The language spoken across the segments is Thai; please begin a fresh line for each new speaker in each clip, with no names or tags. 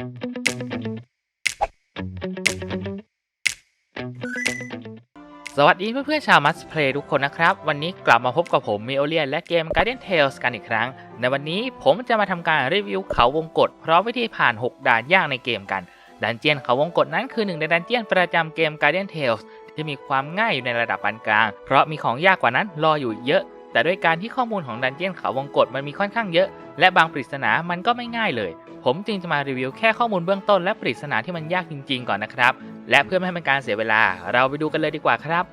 สวัสดีเพื่อนๆชาวมัสเพลย์ทุกคนนะครับ วันนี้กลับมาพบกับผมมิโอเลียนและเกม Guardian Tales กันอีกครั้ง ในวันนี้ผมจะมาทำการรีวิวเขาวงกฏพร้อมวิธีผ่าน 6 ด่านยากในเกมกัน ดันเจียนเขาวงกฏนั้นคือหนึ่งในดันเจียนประจำเกม Guardian Tales ที่มีความง่ายอยู่ในระดับปานกลาง เพราะมีของยากกว่านั้นรออยู่เยอะ แต่ด้วยการที่ข้อมูลของดันเจียนเขาวงกฏมันมีค่อนข้างเยอะ และบางปริศนามันก็ไม่ง่ายเลย ผมจึงจะมารีวิวแค่ข้อมูลเบื้องต้นและปริศนาที่มันยากจริง ๆ ก่อนนะครับ และเพื่อไม่ให้เป็นการเสียเวลา เราไปดูกันเลยดีกว่าครับ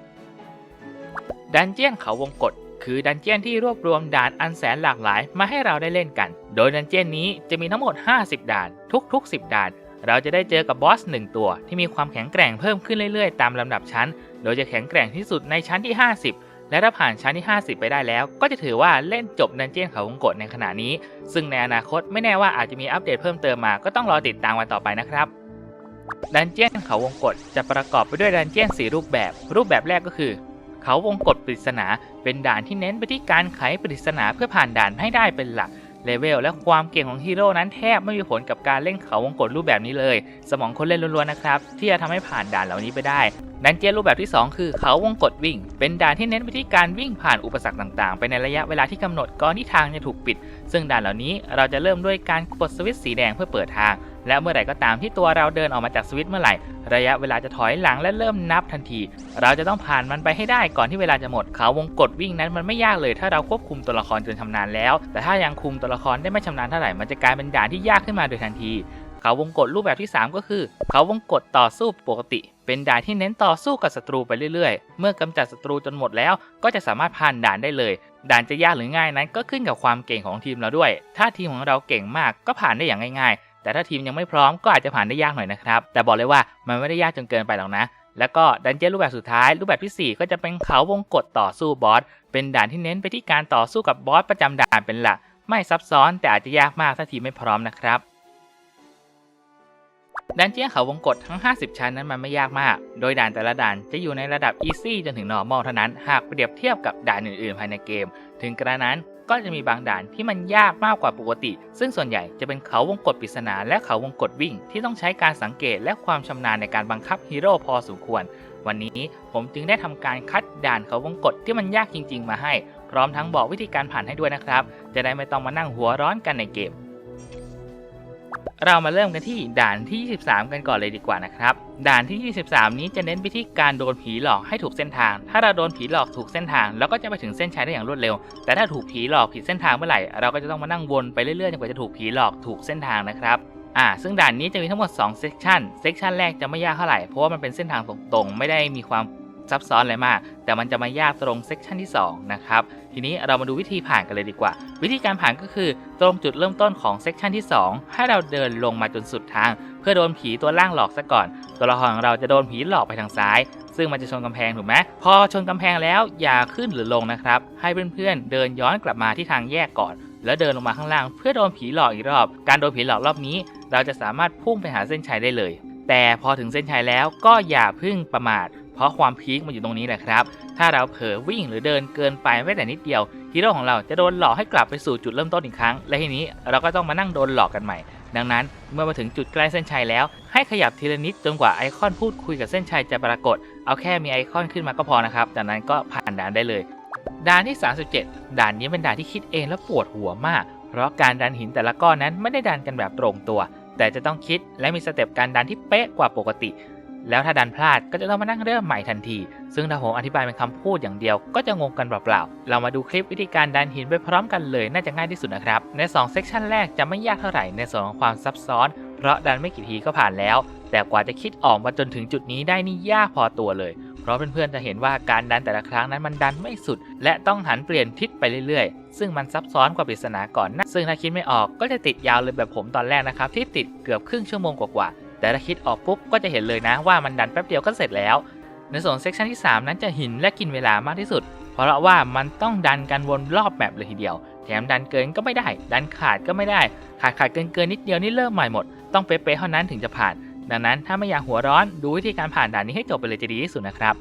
ดันเจียนเขาวงกฏคือดันเจียนที่รวบรวมด่านอันแสนหลากหลายมาให้เราได้เล่นกัน โดยดันเจียนนี้จะมีทั้งหมด 50 ด่าน ทุก ๆ 10 ด่าน เราจะได้เจอกับบอส 1 ตัว ที่มีความแข็งแกร่งเพิ่มขึ้นเรื่อยๆ ตามลำดับชั้น โดยจะแข็งแกร่งที่สุดในชั้นที่ 50 และถ้าผ่านชั้นที่ 50 ไปได้แล้ว ก็จะถือว่าเล่นจบดันเจียนเขาวงกฏในขณะนี้ ซึ่งในอนาคตไม่แน่ว่าอาจจะมีอัปเดตเพิ่มเติมมา ก็ต้องรอติดตามวันต่อไปนะครับดันเจียนเขาวงกฏจะประกอบไปด้วยดันเจียน 4 รูปแบบ รูปแบบแรกก็คือ เขาวงกฏปริศนา เป็นด่านที่เน้นไปที่การไขปริศนาเพื่อผ่านด่านให้ได้เป็นหลัก เลเวลและความเก่งของฮีโร่นั้นแทบไม่มีผลกับการเล่นเขาวงกฏรูปแบบนี้เลย สมองคนเล่นล้วนๆนะครับที่จะทำให้ผ่านด่านเหล่านี้ไปได้ดันเจียนรูปแบบที่ 2 คือเขาวงกฏวิ่ง เป็นด่านที่เน้นไปที่การวิ่งผ่านอุปสรรคต่างๆ ไปในระยะเวลาที่กำหนดก่อนที่ทางจะถูกปิด ซึ่งด่านเหล่านี้เราจะเริ่มด้วยการกดสวิตช์สีแดงเพื่อเปิดทาง และเมื่อไหร่ก็ตามที่ตัวเราเดินออกมาจากสวิตช์เมื่อไหร่ ระยะเวลาจะถอยหลังและเริ่มนับทันที เราจะต้องผ่านมันไปให้ได้ก่อนที่เวลาจะหมด เขาวงกฏวิ่งนั้นมันไม่ยากเลย ถ้าเราควบคุมตัวละครจนชำนาญแล้ว แต่ถ้ายังคุมตัวละครได้ไม่ชำนาญเท่าไหร่ มันจะกลายเป็นด่านที่ยากขึ้นมาโดยทันที เขาวงกฏรูปแบบที่ 3 ก็คือ เขาวงกฏต่อสู้ปกติ เป็นด่านที่เน้นต่อสู้กับศัตรูไปเรื่อยๆ เมื่อกำจัดศัตรูจนหมดแล้ว ก็จะสามารถผ่านด่านได้เลยด่านจะยากหรือง่ายนั้นก็ขึ้นกับความเก่งของทีมเราด้วย ถ้าทีมของเราเก่งมากก็ผ่านได้อย่างง่าย แต่ถ้าทีมยังไม่พร้อมก็อาจจะผ่านได้ยากหน่อยนะครับ แต่บอกเลยว่ามันไม่ได้ยากจนเกินไปหรอกนะ แล้วก็ดันเจี้ยนรูปแบบสุดท้าย รูปแบบทีสี่4 ก็จะเป็นเขาวงกฏต่อสู้บอส เป็นด่านที่เน้นไปที่การต่อสู้กับบอสประจำด่านเป็นหลัก ไม่ซับซ้อนแต่อาจจะยากมากถ้าทีมไม่พร้อมนะครับดันเจี้ยนเขาวงกฏทั้ง 50 ชั้นนั้นมันไม่ยากมาก โดยด่านแต่ละด่านจะอยู่ในระดับ Easy จนถึง Normal เท่านั้น หากเปรียบเทียบกับด่านอื่นๆ ภายในเกม ถึงกระนั้น ก็จะมีบางด่านที่มันยากมากกว่าปกติ ซึ่งส่วนใหญ่จะเป็นเขาวงกฏปริศนาและเขาวงกฏวิ่ง ที่ต้องใช้การสังเกตและความชำนาญในการบังคับฮีโร่พอสมควร วันนี้ผมจึงได้ทำการคัดด่านเขาวงกฏที่มันยากจริง ๆ มาให้ พร้อมทั้งบอกวิธีการผ่านให้ด้วยนะครับ จะได้ไม่ต้องมานั่งหัวร้อนกันในเกม เรามาเริ่มกันที่ด่านที่ 23 กันก่อนเลยดีกว่านะครับ ด่านที่ 23 นี้จะเน้นไปที่การโดนผีหลอกให้ถูกเส้นทาง ถ้าเราโดนผีหลอกถูกเส้นทางเราก็จะไปถึงเส้นชัยได้อย่างรวดเร็ว แต่ถ้าถูกผีหลอกผิดเส้นทางเมื่อไหร่เราก็จะต้องมานั่งวนไปเรื่อยๆจนกว่าจะถูกผีหลอกถูกเส้นทางนะครับอ่าซึ่งด่านนี้จะมีทั้งหมด2เซสชันเซสชันแรกจะไม่ยากเท่าไหร่เพราะว่ามันเป็นเส้นทางตรงๆ ไม่ได้มีความ ซับซ้อนอะไรมาก แต่มันจะมายากตรงเซสชันที่2นะครับทีนี้เรามาดูวิธีผ่านกันเลยดีกว่า วิธีการผ่านก็คือตรงจุดเริ่มต้นของเซกชันที่ 2 ให้เราเดินลงมาจนสุดทาง เพื่อโดนผีตัวล่างหลอกซะก่อน ตัวละครของเราจะโดนผีหลอกไปทางซ้าย ซึ่งมันจะชนกำแพงถูกไหมพอชนกำแพงแล้วอย่าขึ้นหรือลงนะครับให้เพื่อนๆเดินย้อนกลับมาที่ทางแยกก่อนแล้วเดินลงมาข้างล่างเพื่อโดนผีหลอกอีกรอบ การโดนผีหลอกรอบนี้ เราจะสามารถพุ่งไปหาเส้นชัยได้เลย แต่พอถึงเส้นชัยแล้วก็อย่าพึ่งประมาท เพราะความพีคมันอยู่ตรงนี้แหละครับ ถ้าเราเผลอวิ่งหรือเดินเกินไปแม้แต่นิดเดียวฮีโร่ของเราจะโดนหลอกให้กลับไปสู่จุดเริ่มต้นอีกครั้ง และทีนี้เราก็ต้องมานั่งโดนหลอกกันใหม่ ดังนั้นเมื่อมาถึงจุดใกล้เส้นชัยแล้ว ให้ขยับทีละนิดจนกว่าไอคอนพูดคุยกับเส้นชัยจะปรากฏ เอาแค่มีไอคอนขึ้นมาก็พอนะครับจากนั้นก็ผ่านด่านได้เลย ด่านที่ 37 ด่านนี้เป็นด่านที่คิดเองแล้วปวดหัวมาก เพราะการดันหินแต่ละก้อนนั้นไม่ได้ดันกันแบบตรงตัว แต่จะต้องคิดและมีสเต็ปการดันที่เป๊ะกว่าปกติ แล้วถ้าดันพลาดก็จะต้องมานั่งเริ่มใหม่ทันที ซึ่งถ้าผมอธิบายเป็นคำพูดอย่างเดียว ก็จะงงกันเปล่าๆ เรามาดูคลิปวิธีการดันหินไปพร้อมกันเลยน่าจะง่ายที่สุดนะครับ ใน2เซกชันแรกจะไม่ยากเท่าไหร่ในส่วนของความซับซ้อน เพราะดันไม่กี่ทีก็ผ่านแล้ว แต่กว่าจะคิดออกมาจนถึงจุดนี้ได้นี่ยากพอตัวเลย เพราะเพื่อนๆจะเห็นว่าการดันแต่ละครั้งนั้นมันดันไม่สุด และต้องหันเปลี่ยนทิศไปเรื่อยๆ ซึ่งมันซับซ้อนกว่าปริศนาก่อนนะซึ่งถ้าคิดไม่ออกก็จะติดยาวเลยแบบผมตอนแรกนะครับที่ติดเกือบครึ่งชั่วโมงกว่าๆ แต่ถ้าคิดออกปุ๊บก็จะเห็นเลยนะว่ามันดันแป๊บเดียวก็เสร็จแล้ว ในส่วนเซกชันที่ 3 นั้นจะหินและกินเวลามากที่สุด เพราะว่ามันต้องดันกันวนรอบแมปเลยทีเดียว แถมดันเกินก็ไม่ได้ ดันขาดก็ไม่ได้ ขาดขาดเกินเกินนิดเดียวนี่เริ่มใหม่หมด ต้องเป๊ะๆเท่านั้นถึงจะผ่าน ดังนั้นถ้าไม่อยากหัวร้อนดูวิธีการผ่านด่านนี้ให้จบไปเลยจะดีที่สุดนะครับ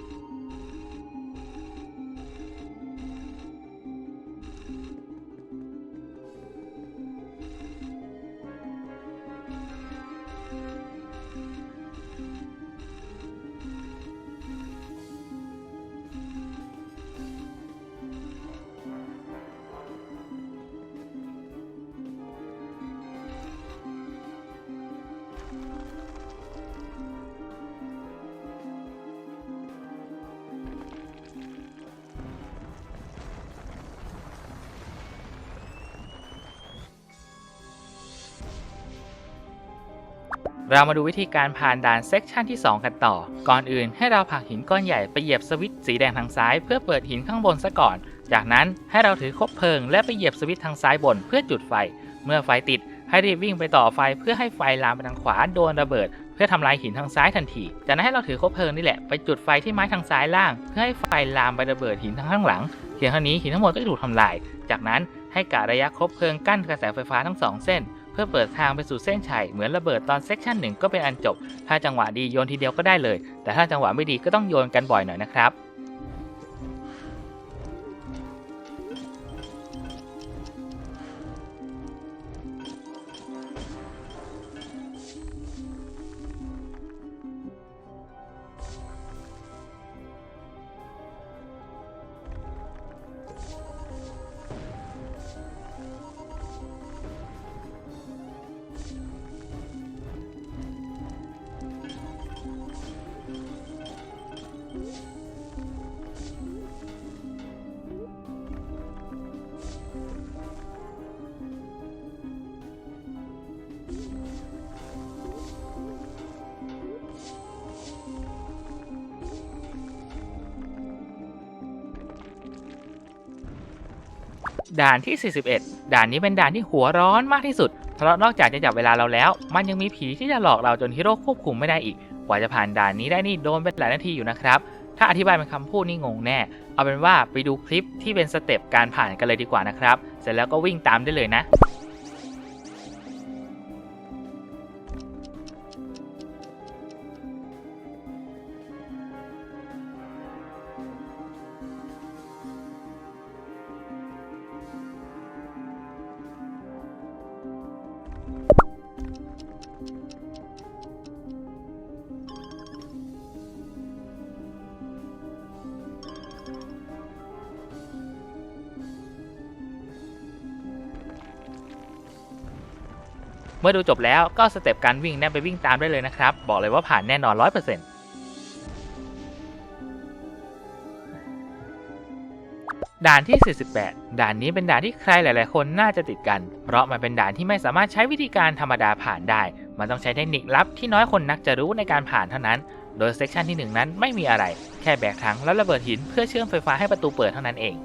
เรามาดูวิธีการผ่านด่านเซกชันที่ 2 กันต่อ ก่อนอื่นให้เราผลักหินก้อนใหญ่ไปเหยียบสวิตช์สีแดงทางซ้ายเพื่อเปิดหินข้างบนซะก่อน จากนั้นให้เราถือคบเพลิงและไปเหยียบสวิตช์ทางซ้ายบนเพื่อจุดไฟ เมื่อไฟติดให้รีบวิ่งไปต่อไฟเพื่อให้ไฟลามไปทางขวาโดนระเบิด เพื่อทำลายหินทางซ้ายทันที จากนั้นให้เราถือคบเพลิงนี่แหละไปจุดไฟที่ไม้ทางซ้ายล่าง เพื่อให้ไฟลามไประเบิดหินทางข้างหลังเพียงเท่านี้หินทั้งหมดก็จะถูกทำลาย จากนั้นให้กะระยะคบเพลิงกั้นกระแสไฟฟ้าทั้งสองเส้น พื่อเปิดทางไปสู่เส้นชัยเหมือนระเบิดตอนเซกชันหนึ่งก็เป็นอันจบ ถ้าจังหวะดีโยนทีเดียวก็ได้เลย แต่ถ้าจังหวะไม่ดีก็ต้องโยนกันบ่อยหน่อยนะครับ ด่านที่ 41 ด่านนี้เป็นด่านที่หัวร้อนมากที่สุด เพราะนอกจากจะจับเวลาเราแล้ว มันยังมีผีที่จะหลอกเราจนฮีโร่ควบคุมไม่ได้อีก กว่าจะผ่านด่านนี้ได้นี่โดนเป็นหลายนาทีอยู่นะครับ ถ้าอธิบายเป็นคำพูดนี่งงแน่ เอาเป็นว่าไปดูคลิปที่เป็นสเต็ปการผ่านกันเลยดีกว่านะครับ เสร็จแล้วก็วิ่งตามได้เลยนะ มื่อดูจบแล้วก็สเต็ปการวิ่งแนบไปวิ่งตามได้เลยนะครับ บอกเลยว่าผ่านแน่นอน 100%ด่านที่ 48 ด่านนี้เป็นด่านที่ใครหลาย ๆ คนน่าจะติดกัน เพราะมันเป็นด่านที่ไม่สามารถใช้วิธีการธรรมดาผ่านได้ มันต้องใช้เทคนิคลับที่น้อยคนนักจะรู้ในการผ่านเท่านั้น โดยเซกชันที่ 1 นั้นไม่มีอะไร แค่แบกถังแล้วระเบิดหินเพื่อเชื่อมไฟฟ้าให้ประตูเปิดเท่านั้นเอง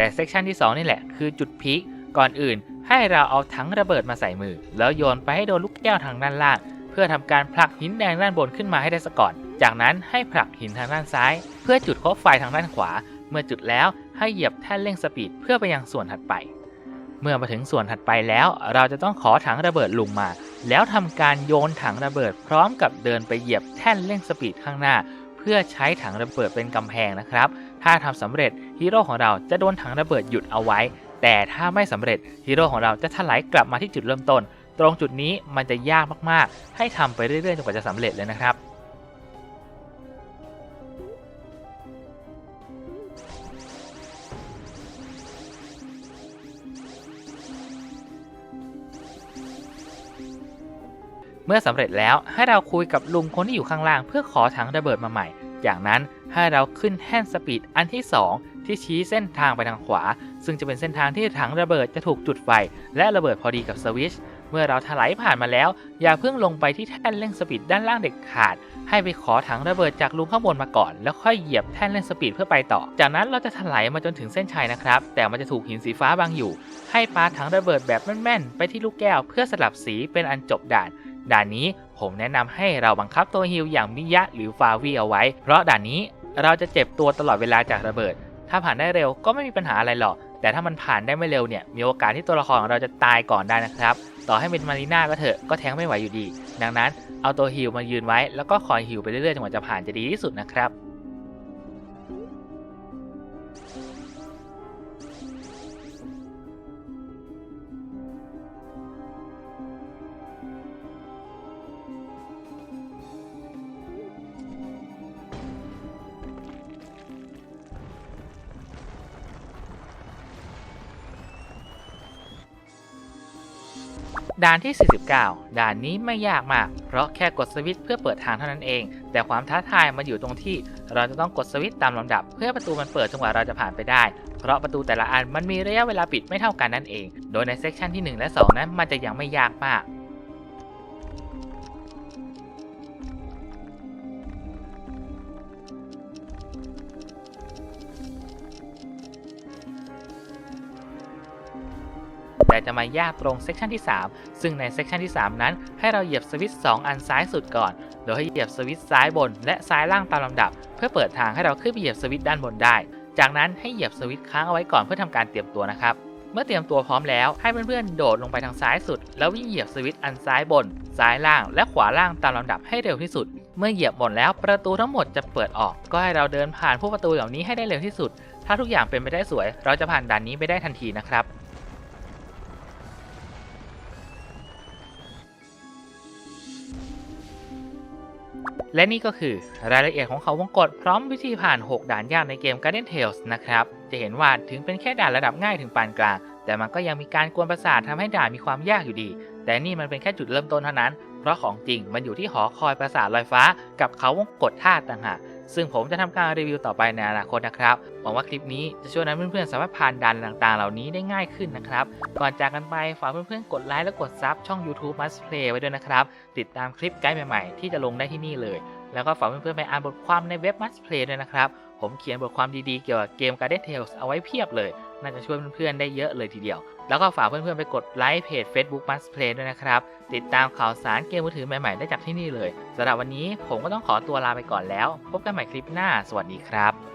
แต่เซกชันที่ 2 นี่แหละคือจุดพีคก่อนอื่น ให้เราเอาถังระเบิดมาใส่มือ แล้วโยนไปให้โดนลูกแก้วทางด้านล่าง เพื่อทำการผลักหินแดงด้านบนขึ้นมาให้ได้ซะก่อน จากนั้นให้ผลักหินทางด้านซ้าย เพื่อจุดคบไฟทางด้านขวา เมื่อจุดแล้วให้เหยียบแท่นเร่งสปีดเพื่อไปยังส่วนถัดไป เมื่อมาถึงส่วนถัดไปแล้ว เราจะต้องขอถังระเบิดลงมา แล้วทำการโยนถังระเบิด พร้อมกับเดินไปเหยียบแท่นเร่งสปีดข้างหน้า เพื่อใช้ถังระเบิดเป็นกำแพงนะครับ ถ้าทำสำเร็จฮีโร่ของเราจะโดนถังระเบิดหยุดเอาไว้ แต่ถ้าไม่สำเร็จฮีโร่ของเราจะถลายกลับมาที่จุดเริ่มต้น ตรงจุดนี้มันจะยากมากๆ ให้ทำไปเรื่อยๆจนกว่าจะสำเร็จเลยนะครับเมื่อสำเร็จแล้วให้เราคุยกับลุงคนที่อยู่ข้างล่าง เพื่อขอถังระเบิดมาใหม่ จากนั้นให้เราขึ้นแท่นสปีดอันที่ 2 ที่ชี้เส้นทางไปทางขวา ซึ่งจะเป็นเส้นทางที่ถังระเบิดจะถูกจุดไฟ และระเบิดพอดีกับสวิชเมื่อเราถลายผ่านมาแล้ว อย่าเพิ่งลงไปที่แท่นเร่งสปีดด้านล่างเด็ดขาด ให้ไปขอถังระเบิดจากลุงข้างบนมาก่อน แล้วค่อยเหยียบแท่นเร่งสปีดเพื่อไปต่อ จากนั้นเราจะถลายมาจนถึงเส้นชัยนะครับ แต่มันจะถูกหินสีฟ้าบังอยู่ ให้ปาถังระเบิดแบบแม่นๆ ไปที่ลูกแก้วเพื่อสลับสีเป็นอันจบด่าน ด่านนี้ ผมแนะนำให้เราบังคับตัวฮิลอย่างมิยะหรือฟาวีเอาไว้ เพราะด่านนี้เราจะเจ็บตัวตลอดเวลาจากระเบิด ถ้าผ่านได้เร็วก็ไม่มีปัญหาอะไรหรอก แต่ถ้ามันผ่านได้ไม่เร็วเนี่ย มีโอกาสที่ตัวละครของเราจะตายก่อนได้นะครับ ต่อให้เป็นมารีน่าก็เถอะ ก็แทงไม่ไหวอยู่ดี ดังนั้นเอาตัวฮิลมายืนไว้ แล้วก็คอยฮิลไปเรื่อยๆจนกว่าจะผ่านจะดีที่สุดนะครับ ด่านที่ 49 ด่านนี้ไม่ยากมาก เพราะแค่กดสวิตช์เพื่อเปิดทางเท่านั้นเอง แต่ความท้าทายมันอยู่ตรงที่ เราจะต้องกดสวิตช์ตามลำดับ เพื่อประตูมันเปิดจนกว่าเราจะผ่านไปได้ เพราะประตูแต่ละอันมันมีระยะเวลาปิดไม่เท่ากันนั่นเอง โดยในเซกชันที่ 1 และ 2 นั้นมันจะยังไม่ยากมาก แต่จะมายากตรงเซกชันที่ 3 ซึ่งในเซกชันที่ 3 นั้น ให้เราเหยียบสวิตช์2อันซ้ายสุดก่อน โดยให้เหยียบสวิตช์ซ้ายบน และซ้ายล่างตามลำดับ เพื่อเปิดทางให้เราขึ้นไปเหยียบสวิตช์ด้านบนได้ จากนั้นให้เหยียบสวิตช์ค้างเอาไว้ก่อนเพื่อทำการเตรียมตัวนะครับเมื่อเตรียมตัวพร้อมแล้วให้เพื่อนๆโดดลงไปทางซ้ายสุด แล้ววิ่งเหยียบสวิตช์อันซ้ายบน ซ้ายล่าง และขวาล่างตามลำดับให้เร็วที่สุด เมื่อเหยียบหมดแล้วประตูทั้งหมดจะเปิดออก ก็ให้เราเดินผ่านพวกประตูเหล่านี้ให้ได้เร็วที่สุด ถ้าทุกอย่างเป็นไปได้สวย เราจะผ่านด่านนี้ไปได้ทันทีนะครับ และนี่ก็คือรายละเอียดของเขาวงกฏพร้อมวิธีผ่าน 6 ด่านยากในเกม Garden Tales นะครับ จะเห็นว่าถึงเป็นแค่ด่านระดับง่ายถึงปานกลาง แต่มันก็ยังมีการกวนประสาททำให้ด่านมีความยากอยู่ดี แต่นี่มันเป็นแค่จุดเริ่มต้นเท่านั้น เพราะของจริงมันอยู่ที่หอคอยประสาทลอยฟ้า กับเขาวงกฏท่าต่างหาก ซึ่งผมจะทำการรีวิวต่อไปในอนาคตนะครับ หวังว่าคลิปนี้จะช่วยให้เพื่อนๆสามารถผ่านด่านต่างๆ เหล่านี้ได้ง่ายขึ้นนะครับ ก่อนจากกันไปฝากเพื่อนๆกดไลค์และกดซับช่อง YouTube Must Play ไว้ด้วยนะครับ ติดตามคลิปไกด์ใหม่ๆ ที่จะลงได้ที่นี่เลย แล้วก็ฝากเพื่อนๆไปอ่านบทความในเว็บ Must Play ด้วยนะครับ ผมเขียนบทความดีๆ เกี่ยวกับเกม Garden Tales เอาไว้เพียบเลย น่าจะช่วยเพื่อนๆได้เยอะเลยทีเดียว แล้วก็ฝากเพื่อนๆไปกดไลค์เพจ Facebook Must Play ด้วยนะครับ ติดตามข่าวสารเกมมือถือใหม่ๆได้จากที่นี่เลยสำหรับวันนี้ผมก็ต้องขอตัวลาไปก่อนแล้ว พบกันใหม่คลิปหน้า สวัสดีครับ